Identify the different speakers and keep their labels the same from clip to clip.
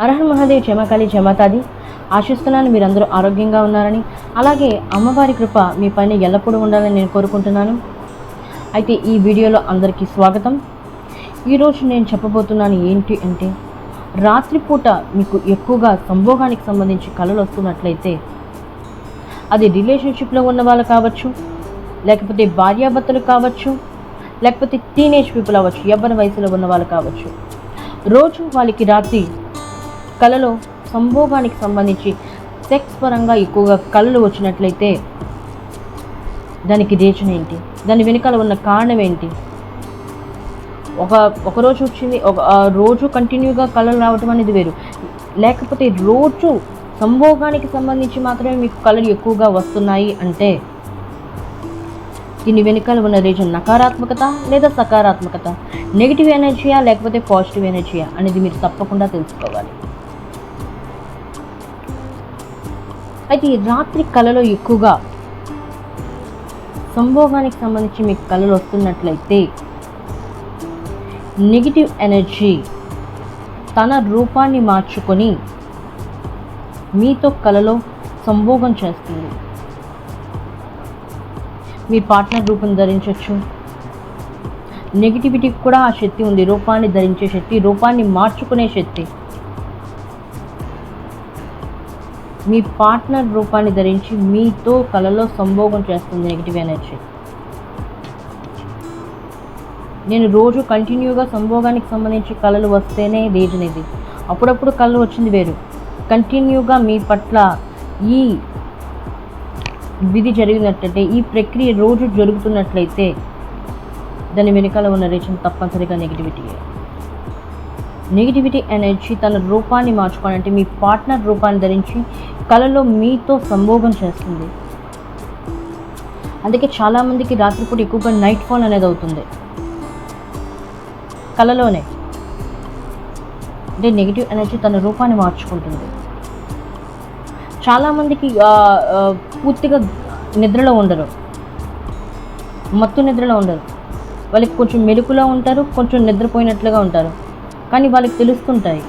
Speaker 1: అర్హన్ మహాదేవ్ జమకాళి జమాతాది ఆశిస్తున్నాను మీరందరూ ఆరోగ్యంగా ఉన్నారని. అలాగే అమ్మవారి కృప మీ పైన ఎల్లప్పుడూ ఉండాలని నేను కోరుకుంటున్నాను. అయితే ఈ వీడియోలో అందరికీ స్వాగతం. ఈరోజు నేను చెప్పబోతున్నాను ఏంటి అంటే రాత్రిపూట మీకు ఎక్కువగా సంభోగానికి సంబంధించి కళలు వస్తున్నట్లయితే అది రిలేషన్షిప్లో ఉన్న వాళ్ళు కావచ్చు లేకపోతే భార్యాభర్తలు కావచ్చు లేకపోతే టీనేజ్ పీపుల్ అవ్వచ్చు యవ్వన వయసులో ఉన్న వాళ్ళు కావచ్చు. రోజు వాళ్ళకి రాత్రి కళలో సంభోగానికి సంబంధించి సెక్స్ పరంగా ఎక్కువగా కళలు వచ్చినట్లయితే దానికి రీజన్ ఏంటి? దాని వెనుకాల ఉన్న కారణం ఏంటి? ఒక ఒక రోజు వచ్చింది ఒక రోజు కంటిన్యూగా కళలు రావటం అనేది వేరు. లేకపోతే రోజు సంభోగానికి సంబంధించి మాత్రమే మీకు కళలు ఎక్కువగా వస్తున్నాయి అంటే దీని వెనుకాల ఉన్న రీజన్ నకారాత్మకత లేదా సకారాత్మకత? నెగిటివ్ ఎనర్జీయా లేకపోతే పాజిటివ్ ఎనర్జీయా అనేది మీరు తప్పకుండా తెలుసుకోవాలి. అయితే ఈ రాత్రి కళలో ఎక్కువగా సంభోగానికి సంబంధించి మీకు కళలు వస్తున్నట్లయితే నెగిటివ్ ఎనర్జీ తన రూపాన్ని మార్చుకొని మీతో కళలో సంభోగం చేస్తుంది. మీ పార్ట్నర్ రూపం ధరించవచ్చు నెగిటివిటీకి కూడా ఆ శక్తి ఉంది. రూపాన్ని ధరించే శక్తి రూపాన్ని మార్చుకునే శక్తి. మీ పార్ట్నర్ రూపాన్ని ధరించి మీతో కలలో సంభోగం చేస్తుంది నెగిటివ్ ఎనర్జీ. నేను రోజు కంటిన్యూగా సంభోగానికి సంబంధించి కళలు వస్తేనే రీజన్ ఇది అప్పుడప్పుడు కళలు వచ్చింది వేరు. కంటిన్యూగా మీ పట్ల ఈ విధి జరిగినట్లయితే ఈ ప్రక్రియ రోజు జరుగుతున్నట్లయితే దాని వెనుకాల ఉన్న రీజన్ తప్పనిసరిగా నెగిటివిటీ నెగిటివిటీ ఎనర్జీ తన రూపాన్ని మార్చుకోవాలంటే మీ పార్ట్నర్ రూపాన్ని ధరించి కళలో మీతో సంభోగం చేస్తుంది. అందుకే చాలామందికి రాత్రిపూట ఎక్కువగా నైట్ ఫాల్ అనేది అవుతుంది. కళలోనే అంటే నెగిటివ్ ఎనర్జీ తన రూపాన్ని మార్చుకుంటుంది. చాలామందికి పూర్తిగా నిద్రలో ఉండరు. మత్తు నిద్రలో ఉండరు. వాళ్ళకి కొంచెం మెరుపులో ఉంటారు కొంచెం నిద్రపోయినట్లుగా ఉంటారు. కానీ వాళ్ళకి తెలుస్తుంటాయి.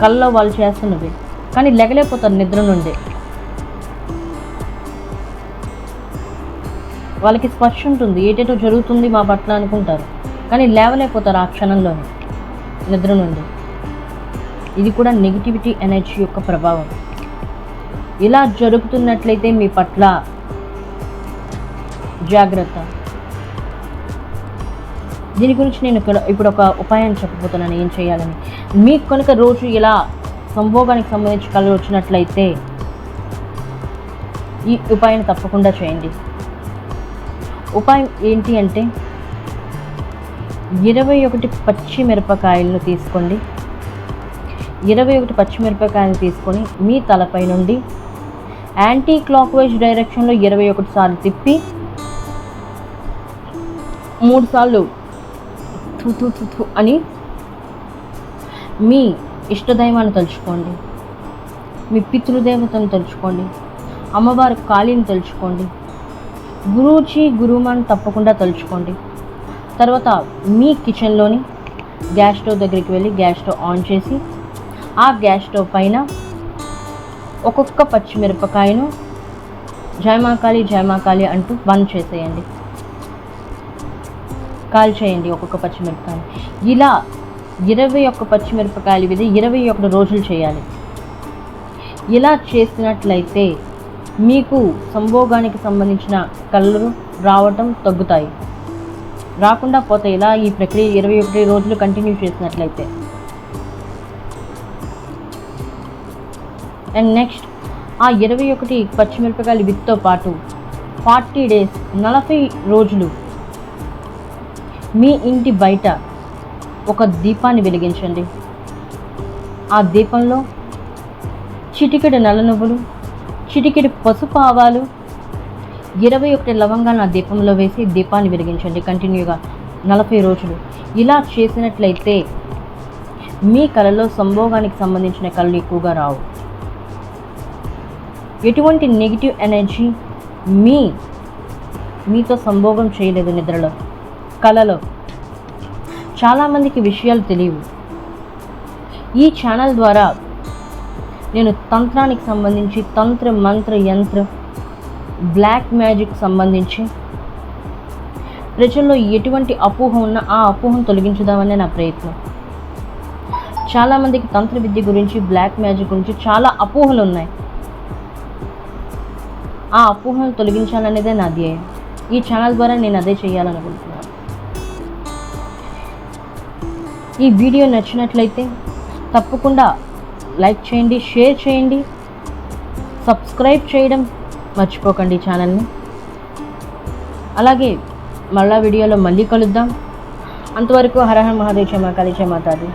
Speaker 1: కళ్ళలో వాళ్ళు చేస్తున్నవి. కానీ లెగలేకపోతారు నిద్ర నుండి. వాళ్ళకి స్పర్శ ఉంటుంది. ఏటేటో జరుగుతుంది మా పట్ల అనుకుంటారు. కానీ లేవలేకపోతారు ఆ క్షణంలోనే నిద్ర నుండి. ఇది కూడా నెగిటివిటీ ఎనర్జీ యొక్క ప్రభావం. ఇలా జరుగుతున్నట్లయితే మీ పట్ల జాగ్రత్త. దీని గురించి నేను ఇక్కడ ఇప్పుడు ఒక ఉపాయం చెప్పబోతున్నాను ఏం చేయాలని. మీకు కనుక రోజు ఇలా సంభోగానికి సంబంధించి కళలు వచ్చినట్లయితే ఈ ఉపాయం తప్పకుండా చేయండి. ఉపాయం ఏంటి అంటే ఇరవై ఒకటి పచ్చిమిరపకాయలను తీసుకోండి. ఇరవై ఒకటి పచ్చిమిరపకాయలు తీసుకొని మీ తలపై నుండి యాంటీ క్లాక్ వైజ్ డైరెక్షన్లో ఇరవై ఒకటి సార్లు తిప్పి మూడు సార్లు థు థు థు థు అని మీ ఇష్టదైవాన్ని తలుచుకోండి. మీ పితృదేవతను తలుచుకోండి. అమ్మవారి కాళీని తలుచుకోండి. గురూచి గురుమాని తప్పకుండా తలుచుకోండి. తర్వాత మీ కిచెన్లోని గ్యాస్ స్టవ్ దగ్గరికి వెళ్ళి గ్యాస్ స్టవ్ ఆన్ చేసి ఆ గ్యాస్ స్టవ్ పైన ఒక్కొక్క పచ్చిమిరపకాయను జయమాకాళి జయమాకాళి అంటూ బంద్ చేసేయండి కాల్ చేయండి ఒక్కొక్క పచ్చిమిరపకాయలు. ఇలా ఇరవై ఒక్క పచ్చిమిరపకాయలు ఇది ఇరవై ఒకటి రోజులు చేయాలి. ఇలా చేసినట్లయితే మీకు సంభోగానికి సంబంధించిన కళ్ళు రావటం తగ్గుతాయి. రాకుండా పోతే ఇలా ఈ ప్రక్రియ ఇరవై ఒకటి రోజులు కంటిన్యూ చేసినట్లయితే? అండ్ నెక్స్ట్ ఆ ఇరవై ఒకటి పచ్చిమిరపకాయలు విత్తో పాటు ఫార్టీ డేస్ నలభై రోజులు మీ ఇంటి బయట ఒక దీపాన్ని వెలిగించండి. ఆ దీపంలో చిటికెడు నల్ల నువ్వులు చిటికెడు పసుపు ఆవాలు ఇరవై ఒకటి లవంగాలు ఆ దీపంలో వేసి దీపాన్ని వెలిగించండి కంటిన్యూగా నలభై రోజులు. ఇలా చేసినట్లయితే మీ కళలో సంభోగానికి సంబంధించిన కళలు ఎక్కువగా రావు. ఎటువంటి నెగిటివ్ ఎనర్జీ మీ మీతో సంభోగం చేయలేదు నిద్రలో. కళలో చాలామందికి విషయాలు తెలియవు. ఈ ఛానల్ ద్వారా నేను తంత్రానికి సంబంధించి తంత్ర మంత్ర యంత్ర బ్లాక్ మ్యాజిక్ సంబంధించి ప్రజల్లో ఎటువంటి అపోహ ఉన్నా ఆ అపోహను తొలగించుదామనే నా ప్రయత్నం. చాలామందికి తంత్ర విద్య గురించి బ్లాక్ మ్యాజిక్ గురించి చాలా అపోహలు ఉన్నాయి. ఆ అపోహను తొలగించాలనేదే నా ధ్యేయం. ఈ ఛానల్ ద్వారా నేను అదే చేయాలనుకుంటున్నాను. ఈ వీడియో నచ్చినట్లయితే తప్పకుండా లైక్ చేయండి షేర్ చేయండి సబ్స్క్రైబ్ చేయడం మర్చిపోకండి ఛానల్ని అలాగే మళ్ళా వీడియోలో మళ్ళీ కలుద్దాం. అంతవరకు హరహర మహాదేవ్ క్షమా కాళీ క్షమాతాది